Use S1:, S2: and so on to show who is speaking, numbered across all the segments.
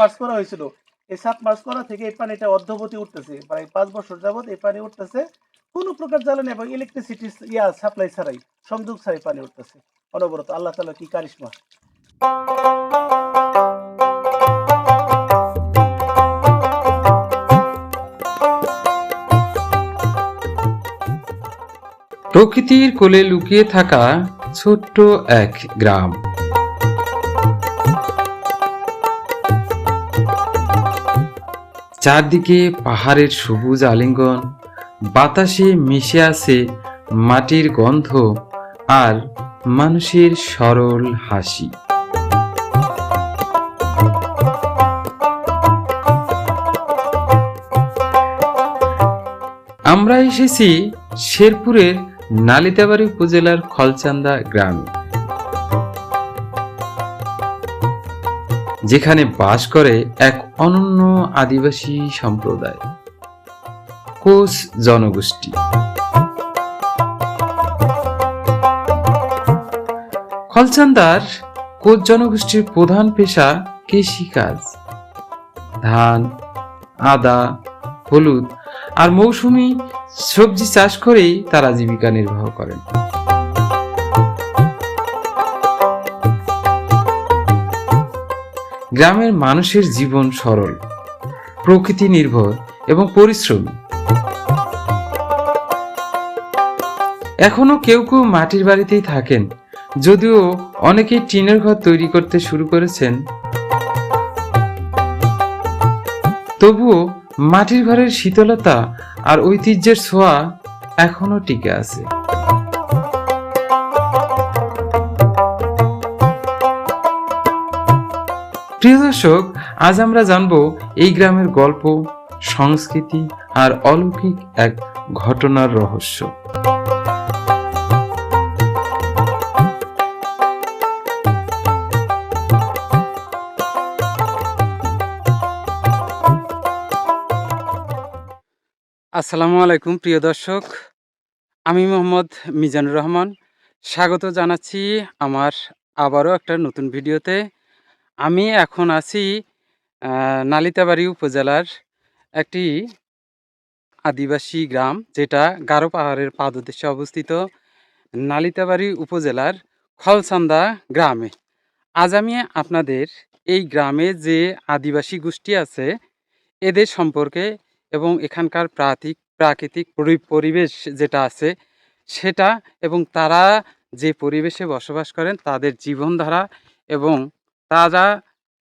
S1: March করা হয়েছিল। এই সাত মার্চ করা থেকে এই পানিটা অর্ধবতী উঠতেছে। প্রায় পাঁচ বছর যাবত এই পানি উঠতেছে। কোনো প্রকার জ্বালানি এবং ইলেকট্রিসিটি ইয়া সাপ্লাই ছাড়াই, সংযোগ ছাড়াই পানি উঠতেছে। অনবরত আল্লাহ তালা কি কারিশমা?
S2: প্রকৃতির কোলে লুকিয়ে থাকা ছোট্ট এক গ্রাম। চারদিকে পাহাড়ের সবুজ আলিঙ্গন, বাতাসে মিশে আছে মাটির গন্ধ আর মানুষের সরল হাসি। আমরা এসেছি শেরপুরের নালিতাবাড়ি উপজেলার খলচান্দা গ্রামে। যেখানে বাস করে এক অনন্য আদিবাসী সম্প্রদায়। কোচ জনগোষ্ঠী। খলচান্দার কোচ জনগোষ্ঠীর প্রধান পেশা কৃষিকাজ। ধান, আদা, হলুদ আর মৌসুমি সবজি চাষ করেই তারা জীবিকা নির্বাহ করেন। গ্রামের মানুষের জীবন সরল, প্রকৃতি নির্ভর এবং পরিশ্রমী। এখনও কেউ কেউ মাটির বাড়িতেই থাকেন, যদিও অনেকেই টিনের ঘর তৈরি করতে শুরু করেছেন। তবুও মাটির ঘরের শীতলতা আর ঐতিহ্যের ছোঁয়া এখনও টিকে আছে। প্রিয় দর্শক, আজ আমরা জানব এই গ্রামের গল্প, সংস্কৃতি আর অলৌকিক এক ঘটনার রহস্য। আসসালামু আলাইকুম, প্রিয় দর্শক। আমি মোহাম্মদ মিজানুর রহমান। স্বাগত জানাচ্ছি আমার আবারও একটা নতুন ভিডিওতে। আমি এখন আছি নালিতাবাড়ি উপজেলার একটি আদিবাসী গ্রাম, যেটা গারো পাহাড়ের পাদদেশে অবস্থিত নালিতাবাড়ি উপজেলার খলসান্দা গ্রামে। আজ আমি আপনাদের এই গ্রামে যে আদিবাসী গোষ্ঠী আছে, এদের সম্পর্কে এবং এখানকার প্রাকৃতিক প্রাকৃতিক পরি- পরিবেশ যেটা আছে, সেটা এবং তারা যে পরিবেশে বসবাস করেন, তাদের জীবনধারা এবং তারা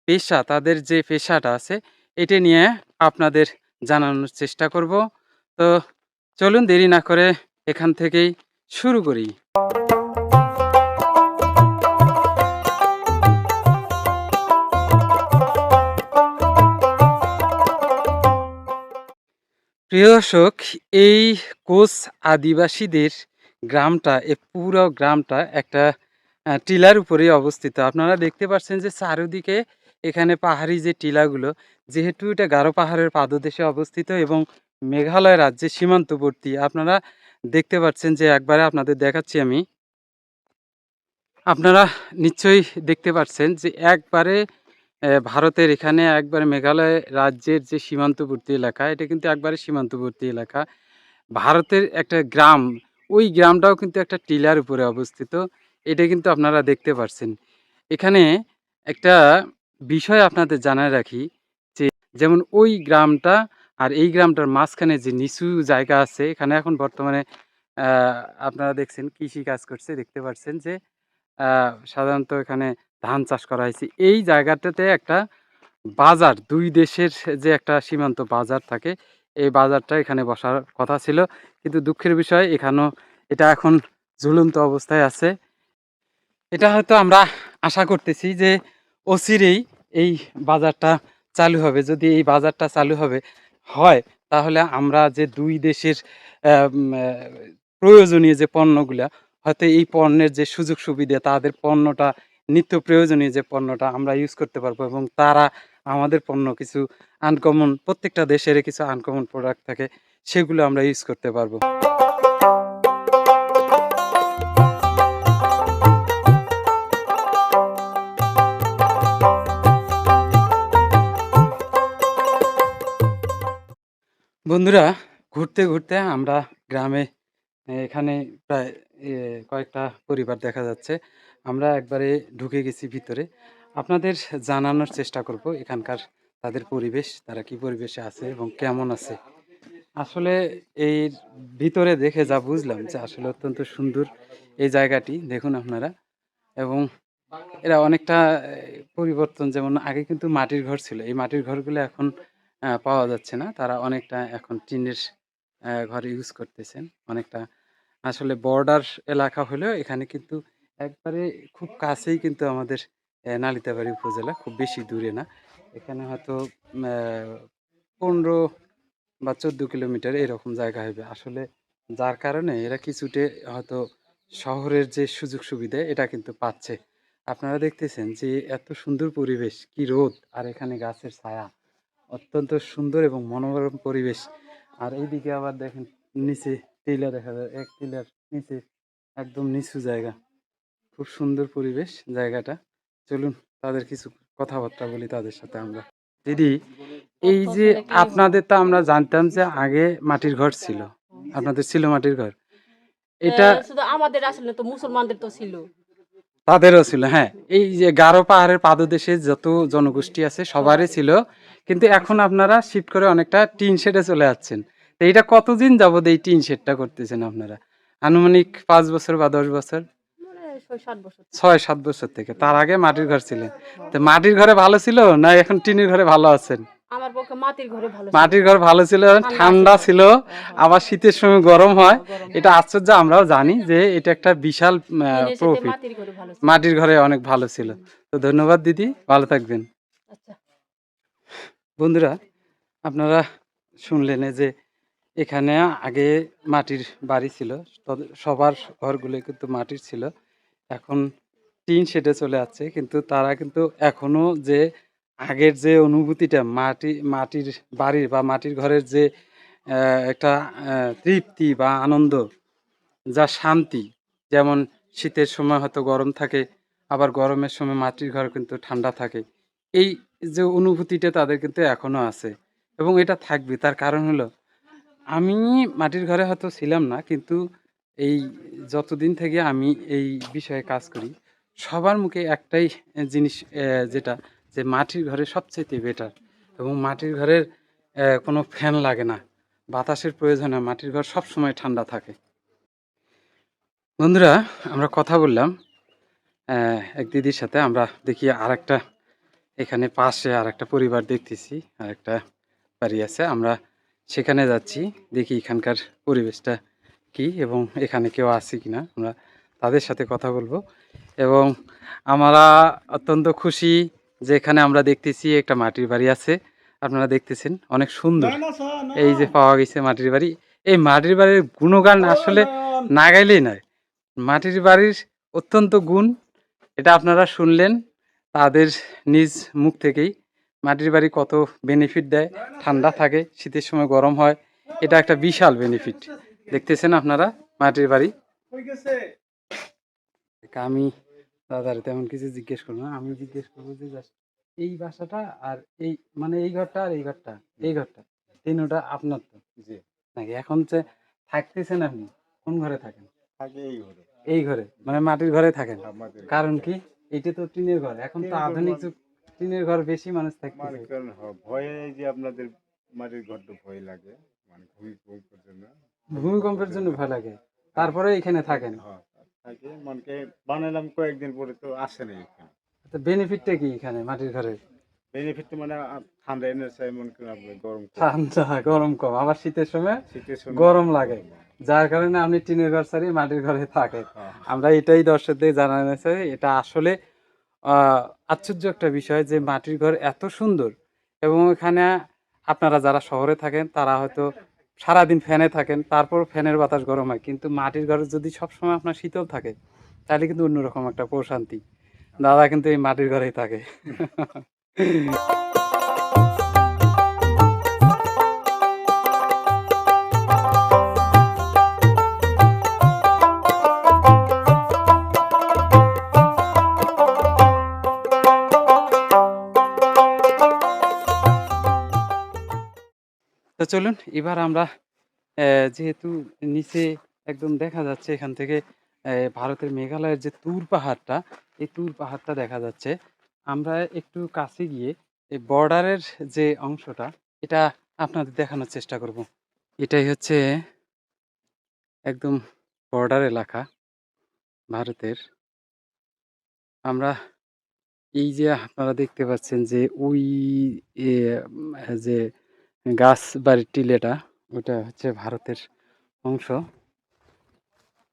S2: পেশা, তাদের যে পেশাটা আছে, এটা নিয়ে আপনাদের জানানোর চেষ্টা করব। তো চলুন দেরি না করে এখান থেকেই শুরু করি। প্রিয় দর্শক, এই কোচ আদিবাসীদের গ্রামটা, এ পুরো গ্রামটা একটা টিলার উপরেই অবস্থিত। আপনারা দেখতে পাচ্ছেন যে চারিদিকে এখানে পাহাড়ি যে টিলাগুলো, যেহেতু এটা গারো পাহাড়ের পাদদেশে অবস্থিত এবং মেঘালয় রাজ্যের সীমান্তবর্তী, আপনারা দেখতে পাচ্ছেন যে একবারে আপনাদের দেখাচ্ছি আমি। আপনারা নিশ্চয়ই দেখতে পাচ্ছেন যে একবারে ভারতের এখানে একবারে মেঘালয় রাজ্যের যে সীমান্তবর্তী এলাকা, এটা কিন্তু একবারে সীমান্তবর্তী এলাকা। ভারতের একটা গ্রাম, ওই গ্রামটাও কিন্তু একটা টিলার উপরে অবস্থিত। এটা কিন্তু আপনারা দেখতে পাচ্ছেন এখানে একটা বিষয় আপনাদের জানায় রাখি যে, যেমন ওই গ্রামটা আর এই গ্রামটার মাঝখানে যে নিচু জায়গা আছে, এখানে এখন বর্তমানে আপনারা দেখছেন কৃষি কাজ করছে, দেখতে পাচ্ছেন যে সাধারণত এখানে ধান চাষ করা হয়েছে। এই জায়গাটাতে একটা বাজার, দুই দেশের যে একটা সীমান্ত বাজার থাকে, এই বাজারটা এখানে বসার কথা ছিল। কিন্তু দুঃখের বিষয়, এখানেও এটা এখন ঝুলন্ত অবস্থায় আছে। এটা হয়তো আমরা আশা করতেছি যে অচিরেই এই বাজারটা চালু হবে। যদি এই বাজারটা চালু হবে, হয়, তাহলে আমরা যে দুই দেশের প্রয়োজনীয় যে পণ্যগুলা, হয়তো এই পণ্যের যে সুযোগ সুবিধা, তাদের পণ্যটা, নিত্য প্রয়োজনীয় যে পণ্যটা আমরা ইউজ করতে পারব এবং তারা আমাদের পণ্য কিছু আনকমন প্রত্যেকটা দেশের কিছু আনকমন প্রোডাক্ট থাকে, সেগুলো আমরা ইউজ করতে পারব। বন্ধুরা, ঘুরতে ঘুরতে আমরা গ্রামে এখানে প্রায় কয়েকটা পরিবার দেখা যাচ্ছে। আমরা একবারে ঢুকে গেছি ভিতরে। আপনাদের জানানোর চেষ্টা করব এখানকার তাদের পরিবেশ, তারা কি পরিবেশে আছে এবং কেমন আছে। আসলে এই ভিতরে দেখে যা বুঝলাম যে আসলে অত্যন্ত সুন্দর এই জায়গাটি, দেখুন আপনারা। এবং এরা অনেকটা পরিবর্তন, যেমন আগে কিন্তু মাটির ঘর ছিল। এই মাটির ঘরগুলো এখন পাওয়া যাচ্ছে না। তারা অনেকটা এখন টিনের ঘর ইউজ করতেছেন। অনেকটা আসলে বর্ডার এলাকা হলেও এখানে কিন্তু একবারে খুব কাছেই কিন্তু আমাদের নালিতাবাড়ি উপজেলা, খুব বেশি দূরে না। এখানে হয়তো পনেরো বা চোদ্দ কিলোমিটার এরকম জায়গা হবে। আসলে যার কারণে এরা কিছুটে হয়তো শহরের যে সুযোগ সুবিধা, এটা কিন্তু পাচ্ছে। আপনারা দেখতেছেন যে এত সুন্দর পরিবেশ, কি রোদ, আর এখানে গাছের ছায়া। অত্যন্ত সুন্দর এবং মনোরম পরিবেশ। আর এইদিকে আবার দেখেন নিচে টিলা দেখা যায় এক টিলার নিচে একদম নিচু জায়গা। খুব সুন্দর পরিবেশ জায়গাটা। চলুন তাদের কিছু কথাবার্তা বলি তাদের সাথে আমরা। দিদি এই যে আপনাদের তো আমরা জানতাম যে আগে মাটির ঘর ছিল। আপনাদের ছিল মাটির ঘর। এটা
S3: শুধু আমাদের আসলে তো মুসলমানদের তো ছিল।
S2: তাদেরও ছিল হ্যাঁ। এই যে গারো পাহাড়ের পাদদেশে যত জনগোষ্ঠী আছে সবারই ছিল। কিন্তু এখন আপনারা শিফট করে অনেকটা টিন শেডে চলে যাচ্ছেন। তো এইটা কতদিন যাবত এই টিন শেডটা করতেছেন আপনারা? আনুমানিক পাঁচ বছর বা দশ বছর?
S3: ছয় সাত বছর
S2: ছয় সাত বছর থেকে। তার আগে মাটির ঘর ছিলেন। তো মাটির ঘরে ভালো ছিল না এখন টিনের ঘরে ভালো আছেন?
S3: আমার পক্ষে মাটির ঘরে ভালো
S2: মাটির ঘর ভালো ছিল ঠান্ডা ছিল। আবার শীতের সময় গরম হয়। এটা আশ্চর্য আমরাও জানি যে এটা একটা বিশাল প্রফিট।
S3: মাটির ঘরে
S2: অনেক ভালো ছিল। তো ধন্যবাদ দিদি ভালো থাকবেন।
S3: আচ্ছা।
S2: বন্ধুরা আপনারা শুনলেন যে এখানে আগে মাটির বাড়ি ছিল সবার ঘরগুলো কিন্তু মাটির ছিল। এখন টিন শেডে চলে যাচ্ছে কিন্তু তারা কিন্তু এখনও যে আগের যে অনুভূতিটা, মাটি, মাটির বাড়ির বা মাটির ঘরের যে একটা তৃপ্তি বা আনন্দ, যা শান্তি, যেমন শীতের সময় হয়তো গরম থাকে, আবার গরমের সময় মাটির ঘর কিন্তু ঠান্ডা থাকে। এই যে অনুভূতিটা তাদের কিন্তু এখনও আছে এবং এটা থাকবে। তার কারণ হলো, আমি মাটির ঘরে হয়তো ছিলাম না, কিন্তু এই যতদিন থেকে আমি এই বিষয়ে কাজ করি, সবার মুখে একটাই জিনিস যেটা যে মাটির ঘরে সবচেয়ে বেটার এবং মাটির ঘরের কোনো ফ্যান লাগে না। বাতাসের প্রয়োজন হয় মাটির ঘর সব সময় ঠান্ডা থাকে। বন্ধুরা, আমরা কথা বললাম এক দিদির সাথে। আমরা দেখি আর একটা এখানে পাশে আরেকটা পরিবার দেখতেছি আর একটা বাড়ি আছে। আমরা সেখানে যাচ্ছি, দেখি এখানকার পরিবেশটা কি এবং এখানে কেউ আছে কি না আমরা তাদের সাথে কথা বলব এবং আমরা অত্যন্ত খুশি যে এখানে আমরা দেখতেছি একটা মাটির বাড়ি আছে। আপনারা দেখতেছেন অনেক সুন্দর। এই যে পাওয়া গেছে মাটির বাড়ি। এই মাটির বাড়ির গুণগান আসলে না গাইলেই নয়। মাটির বাড়ির অত্যন্ত গুণ এটা আপনারা শুনলেন তাদের নিজ মুখ থেকেই। মাটির বাড়ি কত বেনিফিট দেয় ঠান্ডা থাকে শীতের সময় গরম হয় এটা একটা বিশাল বেনিফিট দেখতেছেন আপনারা মাটির বাড়ি? আমি দাদার তেমন কিছু জিজ্ঞেস করব না। আমি জিজ্ঞেস করব যে just এই বাসাটা আর এই মানে এই ঘরটা আর এই ঘরটা এই ঘরটা তিনটা আপনার তো।
S4: জি।
S2: নাকি এখন যে থাকতেছেন আপনি কোন ঘরে থাকেন?
S4: থাকে এই ঘরে।
S2: এই ঘরে মানে মাটির ঘরে থাকেন। কারণ কি? এটা তো টিনের ঘর এখন তো আধুনিক
S4: মানে-
S2: যুগ টিনের ঘর বেশি মানুষ
S4: মানে কারণ হ- ভয়ে যে আপনাদের মাটির ঘরটা ভয় লাগে মানে ভূমিকম্পের জন্য।
S2: ভূমিকম্পের জন্য ভয় লাগে। তারপরে এখানে থাকেন।
S4: হ্যাঁ, থাকে মানে বানালাম কয়েকদিন পরে তো আসে না এখানে।
S2: তো বেনিফিটটা কি এখানে মাটির
S4: বেনিফিট মানে ঠান্ডা এনে চাই গরম
S2: ঠান্ডা গরম কম। আবার শীতের সময়
S4: শীতের সময়
S2: গরম লাগে। যার কারণে আপনি টিনের ঘর মাটির ঘরে থাকেন
S4: হ্যাঁ,
S2: আমরা এটাই দর্শকদের জানানো চাই এটা আসলে আহ, আশ্চর্য একটা বিষয় যে মাটির ঘর এত সুন্দর। এবং এখানে আপনারা যারা শহরে থাকেন তারা হয়তো সারাদিন ফ্যানে থাকেন তারপর ফ্যানের বাতাস গরম হয়। কিন্তু মাটির ঘরে যদি সবসময় আপনার শীতল থাকে, তাহলে কিন্তু অন্যরকম একটা প্রশান্তি। দাদা কিন্তু এই মাটির ঘরেই থাকে। চলুন, এবার আমরা যেহেতু নিচে একদম দেখা যাচ্ছে এখান থেকে ভারতের মেঘালয়ের যে তুর পাহাড়টা, এই তুর পাহাড়টা দেখা যাচ্ছে। আমরা একটু কাছে গিয়ে এই বর্ডারের যে অংশটা, এটা আপনাদের দেখানোর চেষ্টা করব। এটাই হচ্ছে একদম বর্ডার এলাকা ভারতের। আমরা এই যে আপনারা দেখতে পাচ্ছেন যে ওই যে গাছ বাড়ির টিলেটা ওটা হচ্ছে ভারতের অংশ।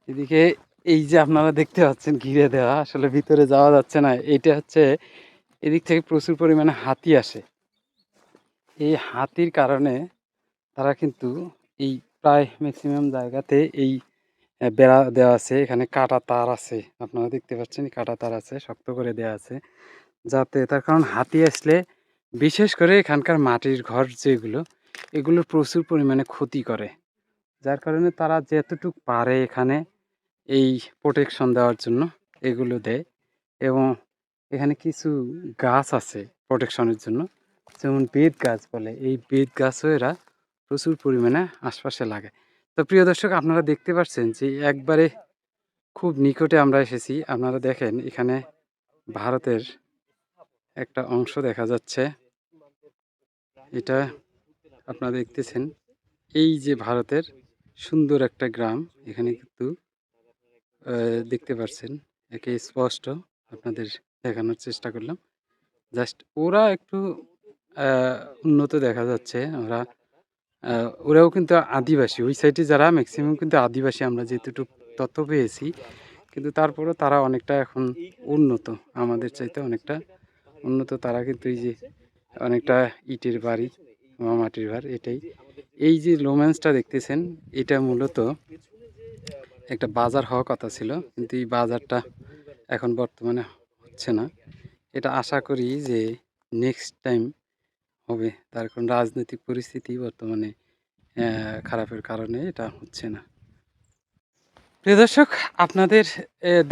S2: এদিকে এই যে আপনারা দেখতে পাচ্ছেন ঘিরে দেওয়া, আসলে ভিতরে যাওয়া যাচ্ছে না। এটা হচ্ছে এদিক থেকে প্রচুর পরিমাণে হাতি আসে। এই হাতির কারণে তারা কিন্তু এই প্রায় ম্যাক্সিমাম জায়গাতে এই বেড়া দেওয়া আছে। এখানে কাটা তার আছে। আপনারা দেখতে পাচ্ছেন কাটা তার আছে, শক্ত করে দেওয়া আছে। যাতে তার কারণ হাতি আসলে বিশেষ করে এখানকার মাটির ঘর যেগুলো এগুলো প্রচুর পরিমাণে ক্ষতি করে। যার কারণে তারা যতটুক পারে এখানে এই প্রোটেকশন দেওয়ার জন্য এগুলো দেয় এবং এখানে কিছু গাছ আছে প্রোটেকশনের জন্য, যেমন বেত গাছ বলে। এই বেত গাছও এরা প্রচুর পরিমাণে আশপাশে লাগে তো প্রিয় দর্শক, আপনারা দেখতে পাচ্ছেন যে একবারে খুব নিকটে আমরা এসেছি। আপনারা দেখেন এখানে ভারতের একটা অংশ দেখা যাচ্ছে। এটা আপনারা দেখতেছেন। এই যে ভারতের সুন্দর একটা গ্রাম, এখানে কিন্তু দেখতে পাচ্ছেন একে স্পষ্ট আপনাদের দেখানোর চেষ্টা করলাম। জাস্ট ওরা একটু উন্নত দেখা যাচ্ছে। ওরা ওরাও কিন্তু আদিবাসী। ওই সাইডে যারা ম্যাক্সিমাম কিন্তু আদিবাসী। আমরা যেটুকু তথ্য পেয়েছি। কিন্তু তারপরেও তারা অনেকটা এখন উন্নত। আমাদের চাইতে অনেকটা উন্নত তারা কিন্তু এই যে অনেকটা ইটের বাড়ি বা মাটির ঘর এটাই। এই যে রোম্যান্সটা দেখতেছেন, এটা মূলত একটা বাজার হওয়ার কথা ছিল, কিন্তু এই বাজারটা এখন বর্তমানে হচ্ছে না। এটা আশা করি যে নেক্সট টাইম হবে, তার কারণ রাজনৈতিক পরিস্থিতি বর্তমানে খারাপের কারণে এটা হচ্ছে না। প্রিয় দর্শক, আপনাদের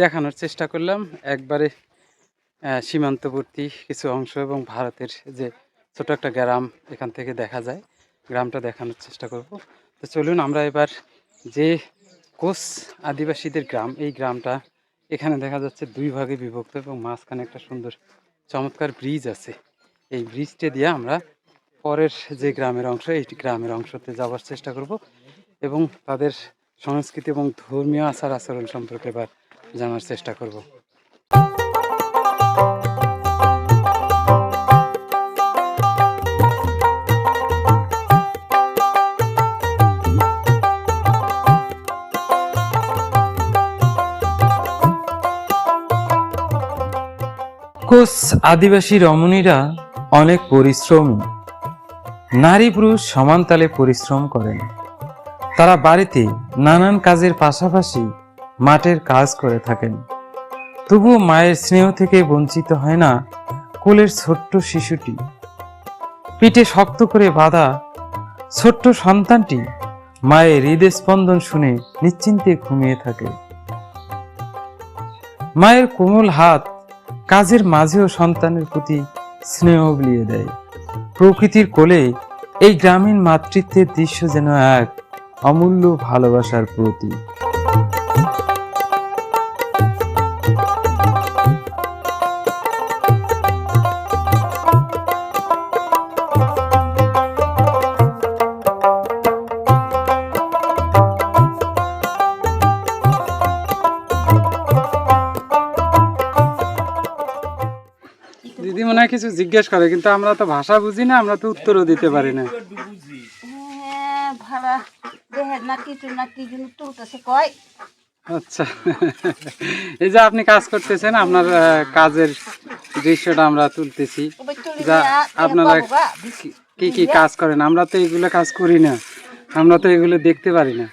S2: দেখানোর চেষ্টা করলাম। একবারে সীমান্তবর্তী কিছু অংশ এবং ভারতের যে ছোট একটা গ্রাম এখান থেকে দেখা যায়। গ্রামটা দেখানোর চেষ্টা করব। তো চলুন আমরা এবার যে কোচ আদিবাসীদের গ্রাম, এই গ্রামটা এখানে দেখা যাচ্ছে দুই ভাগে বিভক্ত এবং মাঝখানে একটা সুন্দর চমৎকার ব্রিজ আছে। এই ব্রিজটা দিয়ে আমরা পরের যে গ্রামের অংশ, এই গ্রামের অংশতে যাওয়ার চেষ্টা করব এবং তাদের সংস্কৃতি এবং ধর্মীয় আচার আচরণ সম্পর্কে এবার জানার চেষ্টা করব।
S5: কোচ আদিবাসী রমণীরা অনেক পরিশ্রমী। নারী পুরুষ সমান তালে পরিশ্রম করেন। তারা বাড়িতে নানান কাজের পাশাপাশি মাঠের কাজ করে থাকেন। তবুও মায়ের স্নেহ থেকে বঞ্চিত হয় না কোলের ছোট্ট শিশুটি। পিঠে শক্ত করে বাঁধা ছোট্ট সন্তানটি মায়ের হৃদস্পন্দন শুনে নিশ্চিন্তে ঘুমিয়ে থাকে। মায়ের কোমল হাত কাজের মাঝেও সন্তানের প্রতি স্নেহ বিলিয়ে দেয়। প্রকৃতির কোলে এই গ্রামীণ মাতৃত্বের দৃশ্য যেন এক অমূল্য ভালোবাসার প্রতীক।
S2: কিছু জিজ্ঞেস করে কিন্তু আমরা তো ভাষা বুঝি না আমরা তো উত্তরও দিতে পারি না।
S6: হ্যাঁ ভাড়া দেহের না কিছু না কি জন্য তুলতেছে কয়?
S2: আচ্ছা। এই যে আপনি কাজ করতেছেন আপনার কাজের দৃশ্যটা আমরা তুলতেছি। যা আপনারা কি কি কাজ করেন? আমরা তো এগুলো কাজ করি না। আমরা তো এগুলো দেখতে পারি না।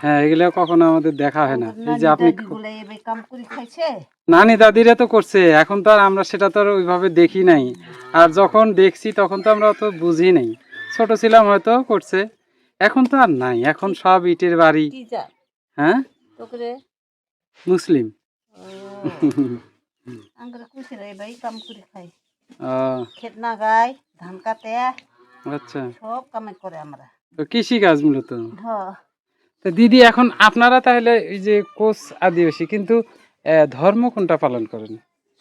S2: হ্যাঁ এগুলো কখনো আমাদের দেখা হয় না। এই যে আপনি নানি দাদিরা তো করছে এখন তো আর আমরা সেটা তো আর ওইভাবে দেখি নাই। আর যখন দেখছি তখন তো আমরা অত বুঝি নাই। ছোট ছিলাম হয়তো করছে এখন তো আর নাই। এখন সব ইটের বাড়ি। হ্যাঁ? মুসলিম। আচ্ছা। কৃষি কাজ মূলত? তো দিদি এখন আপনারা তাহলে এই যে কোচ আদিবাসী কিন্তু ধর্ম কোনটা পালন করেন?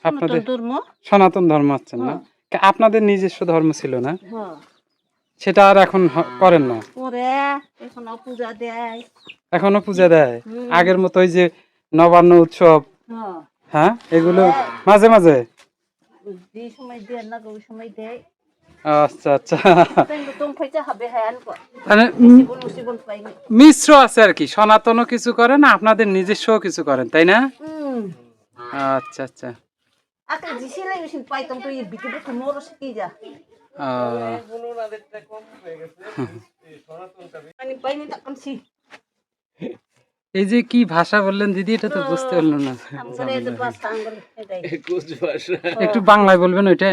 S2: আপনাদের
S6: ধর্ম।
S2: সনাতন ধর্ম আছেন না?
S6: হ্যাঁ।
S2: আপনাদের নিজস্ব ধর্ম ছিল না?
S6: হ্যাঁ।
S2: সেটা আর এখন করেন না?
S6: পরে পূজা দেয়।
S2: এখনও পূজা দেয়? আগের মতো ওই যে নবান্ন উৎসব?
S6: হ্যাঁ।
S2: হ্যাঁ? এগুলো মাঝে মাঝে?
S6: যে সময় দেয় না ওই সময় দেয়।
S2: আচ্ছা আচ্ছা।
S6: হ্যাঁ
S2: মানে মিশ্র আছে আর কি সনাতনও কিছু করেন আপনাদের নিজস্ব কিছু করেন তাই না? আচ্ছা আচ্ছা।
S6: পাইতাম তো এই যা?
S2: কি ভাষা বললেন দিদি এটা তো বুঝতে পারলাম না। একটু বাংলায় বলবেন ওইটা?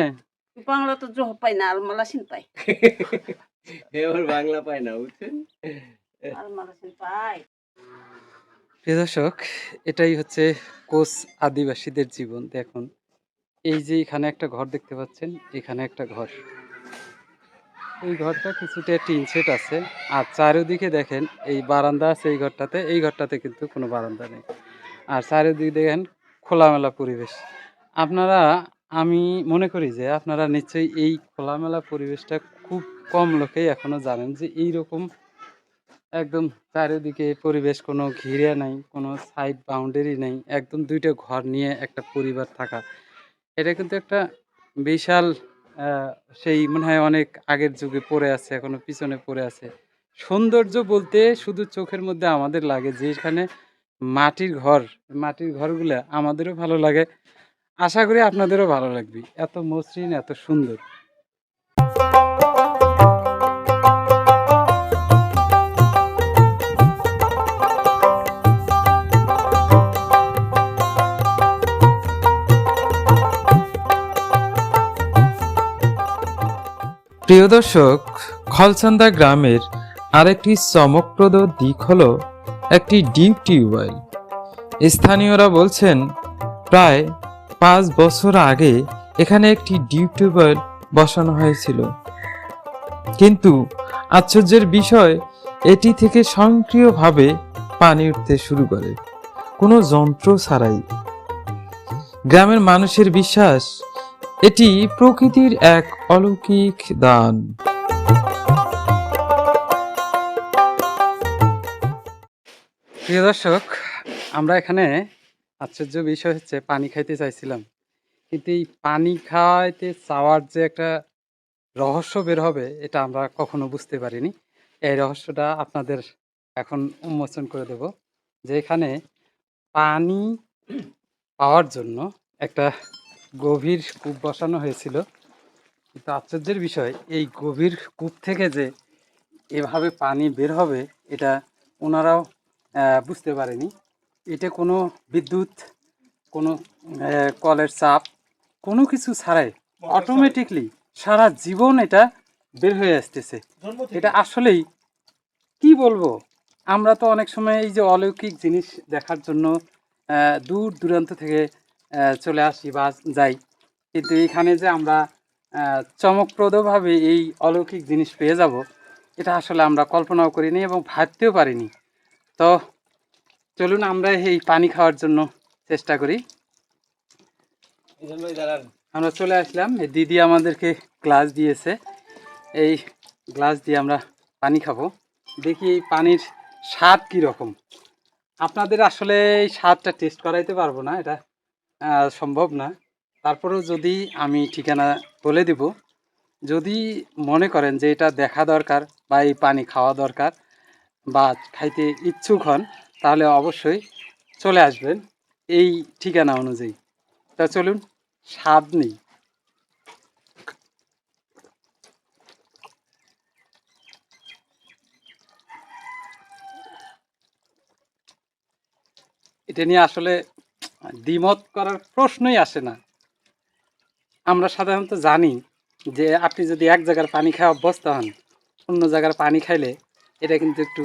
S6: বাংলা তো জহ পাই না আর মালাসিন পাই।
S7: এবার বাংলা পায় না বুঝছেন?
S6: আর মালাসিন পাই।
S2: প্রিয় দর্শক এটাই হচ্ছে কোচ আদিবাসীদের জীবন দেখুন। এই যে এখানে একটা ঘর দেখতে পাচ্ছেন এখানে একটা ঘর। এই ঘরটা কিছুটা টিন সেট আছে আর চারিদিকে দেখেন এই বারান্দা আছে এই ঘরটাতে এই ঘরটাতে কিন্তু কোনো বারান্দা নেই। আর চারিদিকে দেখেন খোলামেলা পরিবেশ। আপনারা আমি মনে করি যে আপনারা নিশ্চয়ই এই খোলামেলা পরিবেশটা খুব কম লোকেই এখনও জানেন যে এই রকম একদম চারিদিকে পরিবেশ কোনো ঘিরে নাই, কোনো সাইড বাউন্ডারি নেই, একদম দুইটা ঘর নিয়ে একটা পরিবার থাকা। এটা কিন্তু একটা বিশাল সেই মনে হয় অনেক আগের যুগে পড়ে আছে, এখনও পিছনে পড়ে আছে। সৌন্দর্য বলতে শুধু চোখের মধ্যে আমাদের লাগে যে এখানে মাটির ঘর, মাটির ঘরগুলো আমাদেরও ভালো লাগে। আশা করি আপনাদেরও ভালো লাগবে। এত মসৃণ, এত সুন্দর।
S5: প্রিয় দর্শক খলচন্দা গ্রামের আরেকটি চমকপ্রদ দিক হলো একটি ডিপ টিউবওয়েল। স্থানীয়রা বলছেন, প্রায় পাঁচ বছর আগে এখানে একটি ডিপ টিউবওয়েল বসানো হয়েছিল। কিন্তু আশ্চর্যের বিষয়, এটি থেকে স্বয়ংক্রিয়ভাবে পানি উঠতে শুরু করে। কোনো যন্ত্র ছাড়াই। গ্রামের মানুষের বিশ্বাস, এটি প্রকৃতির এক অলৌকিক দান।
S2: প্রিয় দর্শক, আমরা এখানে আশ্চর্য বিষয় হচ্ছে পানি খাইতে চাইছিলাম। কিন্তু এই পানি খাইতে চাওয়ার যে একটা রহস্য বের হবে, এটা আমরা কখনো বুঝতে পারিনি। এই রহস্যটা আপনাদের এখন উন্মোচন করে দেব যে এখানে পানি পাওয়ার জন্য একটা গভীর কূপ বসানো হয়েছিল। কিন্তু আশ্চর্যের বিষয়, এই গভীর কূপ থেকে যে এভাবে পানি বের হবে, এটা ওনারাও বুঝতে পারেনি। এটা কোনো বিদ্যুৎ কোনো কলের চাপ কোনো কিছু ছাড়াই অটোমেটিকলি সারা জীবন এটা বের হয়ে আসতেছে। এটা আসলেই কি বলব? আমরা তো অনেক সময় এই যে অলৌকিক জিনিস দেখার জন্য দূর দূরান্ত থেকে চলে আসি বা যাই। কিন্তু এখানে যে আমরা চমকপ্রদভাবে এই অলৌকিক জিনিস পেয়ে যাব এটা আসলে আমরা কল্পনাও করিনি এবং ভাবতেও পারিনি। তো চলুন আমরা এই পানি খাওয়ার জন্য চেষ্টা করি। আমরা চলে আসলাম। এই দিদি আমাদেরকে গ্লাস দিয়েছে। এই গ্লাস দিয়ে আমরা পানি খাব। দেখি এই পানির স্বাদ কী রকম। আপনাদের আসলে এই স্বাদটা টেস্ট করাইতে পারব না এটা সম্ভব না। তারপরেও যদি আমি ঠিকানা বলে দিব যদি মনে করেন যে এটা দেখা দরকার বা এই পানি খাওয়া দরকার বা খাইতে ইচ্ছুক হন তাহলে অবশ্যই চলে আসবেন এই ঠিকানা অনুযায়ী। তা চলুন, স্বাদ নেই। এটা নিয়ে আসলে দ্বিমত করার প্রশ্নই আসে না। আমরা সাধারণত জানি যে আপনি যদি এক জায়গার পানি খাওয়া অভ্যস্ত হন, অন্য জায়গার পানি খাইলে এটা কিন্তু একটু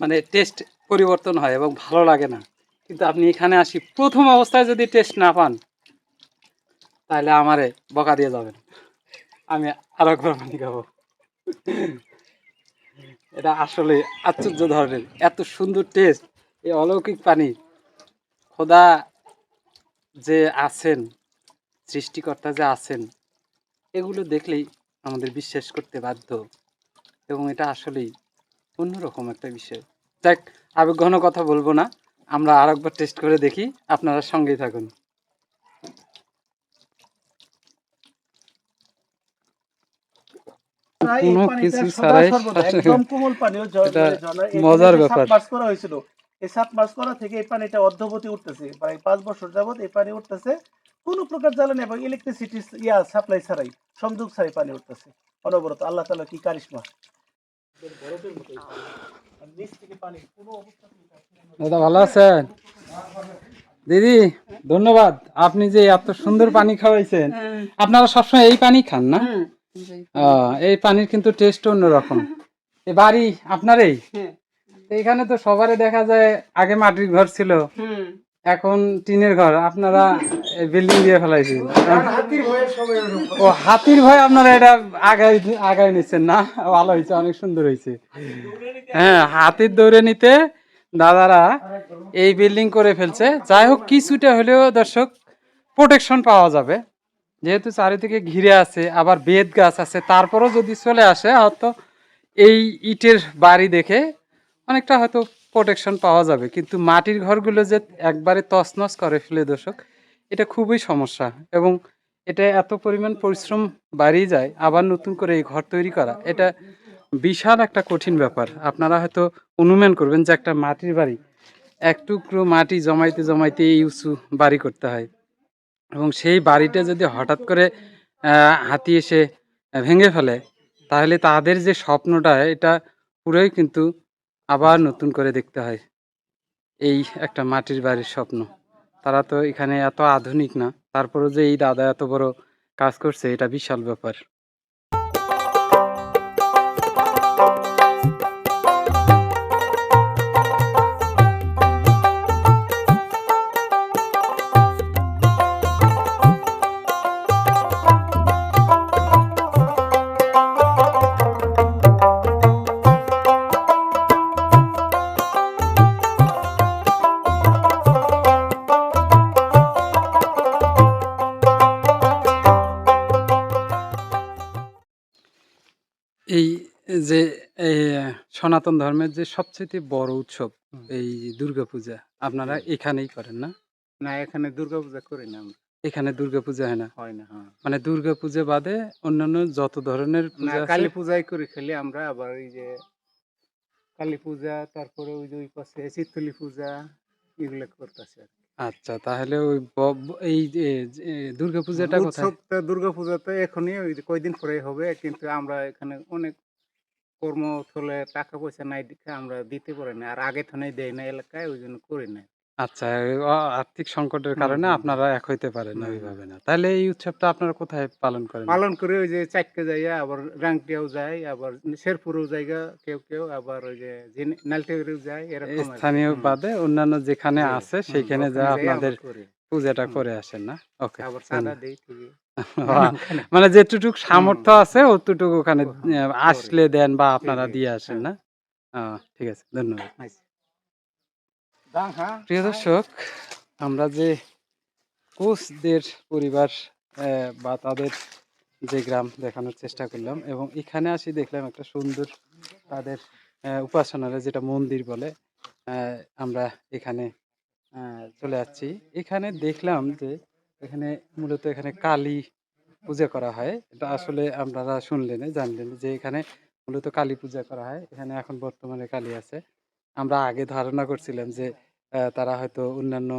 S2: মানে টেস্ট পরিবর্তন হয় এবং ভালো লাগে না। কিন্তু আপনি এখানে আসি, প্রথম অবস্থায় যদি টেস্ট না পান, তাহলে আমারে বকা দিয়ে যাবেন। আমি আরও একবার পানি খাব। এটা আসলে আশ্চর্য ধরনের, এত সুন্দর টেস্ট এই অলৌকিক পানি। খোদা যে আছেন, সৃষ্টিকর্তা যে আছেন, এগুলো দেখলেই আমাদের বিশ্বাস করতে বাধ্য। এবং এটা আসলেই অন্যরকম একটা বিষয়। যাক আবেগ ঘন কথা বলব না। আমরা আরেকবার টেস্ট করে দেখি আপনারা সঙ্গেই থাকুন। কোনো
S1: পানিটা
S2: কিছু ছাড়াই
S1: একদম কোমল পানীয়
S2: মজার ব্যাপার।
S1: সাবমার্স করা হয়েছিল। এই করা থেকে এই পানিটা অর্ধবতী উঠতেছে। প্রায় পাঁচ বছর যাবত এই পানি উঠতেছে। কোনো প্রকার জ্বালানি এবং ইলেকট্রিসিটি ইয়া সাপ্লাই ছাড়াই সংযোগ ছাড়াই পানি উঠতেছে। অনবরত আল্লাহ তালা কি কারিশমা।
S2: দাদা ভালো আছেন? দিদি ধন্যবাদ। আপনি যে এত সুন্দর পানি খাওয়াইছেন আপনারা সবসময় এই পানি খান না? আহ, এই পানির কিন্তু টেস্ট অন্যরকম। এই বাড়ি আপনারই? তো এখানে তো সবারই দেখা যায় আগে মাটির ঘর ছিল। এখন টিনের ঘর আপনারা বিল্ডিং দিয়ে ফেলাইছেন। ও হাতির ভয় আপনারা এটা আগাই আগাই নিচ্ছেন না? ভালো হয়েছে অনেক সুন্দর হয়েছে। হ্যাঁ হাতির দৌড়ে নিতে দাদারা এই বিল্ডিং করে ফেলছে। যাই হোক কিছুটা হলেও দর্শক প্রোটেকশন পাওয়া যাবে। যেহেতু চারিদিকে ঘিরে আছে আবার বেদ গাছ আছে তারপরও যদি চলে আসে হয়তো এই ইটের বাড়ি দেখে অনেকটা হয়তো প্রোটেকশন পাওয়া যাবে। কিন্তু মাটির ঘরগুলো যে একবারে তছনছ করে ফেলে দর্শক, এটা খুবই সমস্যা এবং এটা এত পরিমাণ পরিশ্রম বাড়িয়ে যায়, আবার নতুন করে এই ঘর তৈরি করা, এটা বিশাল একটা কঠিন ব্যাপার। আপনারা হয়তো অনুমান করবেন যে একটা মাটির বাড়ি, এক টুকরো মাটি জমাইতে জমাইতে এই উঁচু বাড়ি করতে হয় এবং সেই বাড়িটা যদি হঠাৎ করে হাতি এসে ভেঙে ফেলে, তাহলে তাদের যে স্বপ্নটা, এটা পুরোই কিন্তু আবার নতুন করে দেখতে হয়। এই একটা মাটির বাড়ির স্বপ্ন। তারা তো এখানে এত আধুনিক না। তারপরেও যে এই দাদা এত বড় কাজ করছে, এটা বিশাল ব্যাপার। এই যে এই সনাতন ধর্মের যে সবচেয়ে বড় উৎসব এই দুর্গাপূজা আপনারা এখানেই করেন না?
S4: না এখানে দুর্গাপূজা করি না আমরা।
S2: এখানে দুর্গাপূজা হয় না?
S4: হয় না হ্যাঁ।
S2: মানে দুর্গাপূজা বাদে অন্যান্য যত ধরনের পূজা
S4: কালী পূজাই করি খালি আমরা আবার এই যে কালী পূজা তারপরে ওই যে ওই পাশে চিত্তলি পূজা এগুলো করতেছে আর কি।
S2: আচ্ছা তাহলে ওই এই যে যে দুর্গাপূজাটা কোথায়?
S4: উৎসবটা তো এখনই ওই কয়দিন পরে হবে, কিন্তু আমরা এখানে অনেক কর্মস্থলে টাকা পয়সা নাই দেখে আমরা দিতে পারি না, আর আগে থানে দেয় না এলাকায়, ওই জন্য করি না
S2: আচ্ছা অ- আর্থিক সংকটের
S4: হুম,
S2: কারণে
S4: হুম,
S2: আপনারা এক হইতে পারেন না
S4: হুম,
S2: ওইভাবে না। তাহলে এই উৎসবটা আপনারা কোথায় পালন করেন?
S4: পালন করে ওই যে চারটে যাইয়া আবার রাংটিয়াও যায় আবার শেরপুরেও জায়গা কেউ কেউ আবার ওই যে নালটেগরেও যায় এরকম আর কি।
S2: স্থানীয়
S4: হুম,
S2: বাদে অন্যান্য যেখানে
S4: জি,
S2: আছে
S4: হুম,
S2: সেইখানে
S4: ওখানে
S2: যা আপনাদের
S4: আবার করি।
S2: পূজাটা
S4: হুম।
S2: করে আসেন না? ওকে
S4: আবার চাঁদা দেই ঠিকই।
S2: মানে যেটুকু সামর্থ্য আছে অতটুকু ওখানে আহ,
S4: করে।
S2: আসলে দেন বা আপনারা
S4: জি,
S2: দিয়ে আসেন
S4: হ্যাঁ।
S2: না? আহ, ঠিক আছে ধন্যবাদ।
S4: আচ্ছা।
S2: প্রিয়। দর্শক, আমরা যে কোচদের পরিবার বা তাদের যে গ্রাম দেখানোর চেষ্টা করলাম এবং এখানে আসি দেখলাম একটা সুন্দর তাদের উপাসনালয় যেটা মন্দির বলে আমরা এখানে চলে আসছি। এখানে দেখলাম যে এখানে মূলত এখানে কালী পূজা করা হয়। এটা আসলে আপনারা শুনলেন, জানলেন যে এখানে মূলত কালী পূজা করা হয়। এখানে এখন বর্তমানে কালী আছে। আমরা আগে ধারণা করছিলাম যে তারা হয়তো অন্যান্য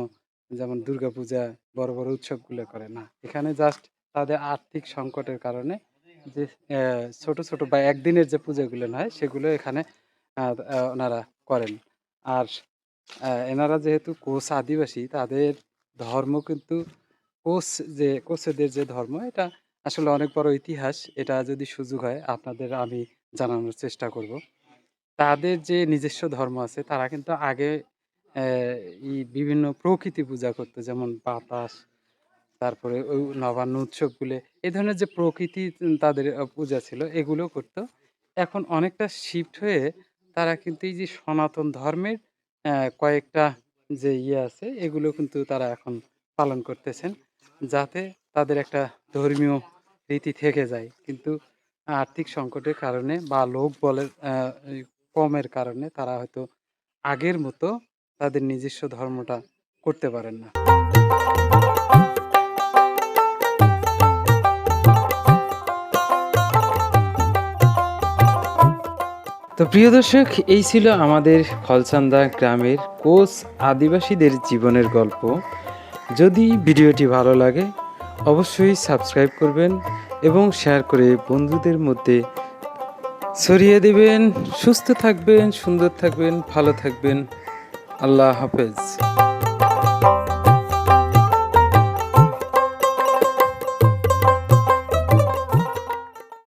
S2: যেমন দুর্গাপূজা বড় বড় উৎসবগুলো করে না। এখানে জাস্ট তাদের আর্থিক সংকটের কারণে যে আহ, ছোট ছোট বা একদিনের যে পূজাগুলো হয় সেগুলো এখানে ওনারা করেন। আর এনারা যেহেতু কোচ আদিবাসী তাদের ধর্ম কিন্তু কোচ যে কোচেদের যে ধর্ম এটা আসলে অনেক বড় ইতিহাস। এটা যদি সুযোগ হয় আপনাদের আমি জানানোর চেষ্টা করব। তাদের যে নিজস্ব ধর্ম আছে তারা কিন্তু আগে বিভিন্ন প্রকৃতি পূজা করতো, যেমন বাতাস, তারপরে ওই নবান্ন উৎসবগুলো এই ধরনের যে প্রকৃতি তাদের পূজা ছিল, এগুলো করতো। এখন অনেকটা শিফট হয়ে তারা কিন্তু এই যে সনাতন ধর্মের কয়েকটা যে ইয়ে আছে, এগুলো কিন্তু তারা এখন পালন করতেছেন, যাতে তাদের একটা ধর্মীয় রীতি থেকে যায়। কিন্তু আর্থিক সংকটের কারণে বা লোক বলের কমের কারণে তারা হয়তো আগের মতো তাদের নিজস্ব ধর্মটা করতে পারেন না। তো প্রিয় দর্শক, এই ছিল আমাদের ফলচান্দা গ্রামের কোচ আদিবাসীদের জীবনের গল্প। যদি ভিডিওটি ভালো লাগে, অবশ্যই সাবস্ক্রাইব করবেন এবং শেয়ার করে বন্ধুদের মধ্যে ছড়িয়ে দেবেন। সুস্থ থাকবেন, সুন্দর থাকবেন, ভালো থাকবেন। আল্লাহ হাফেজ।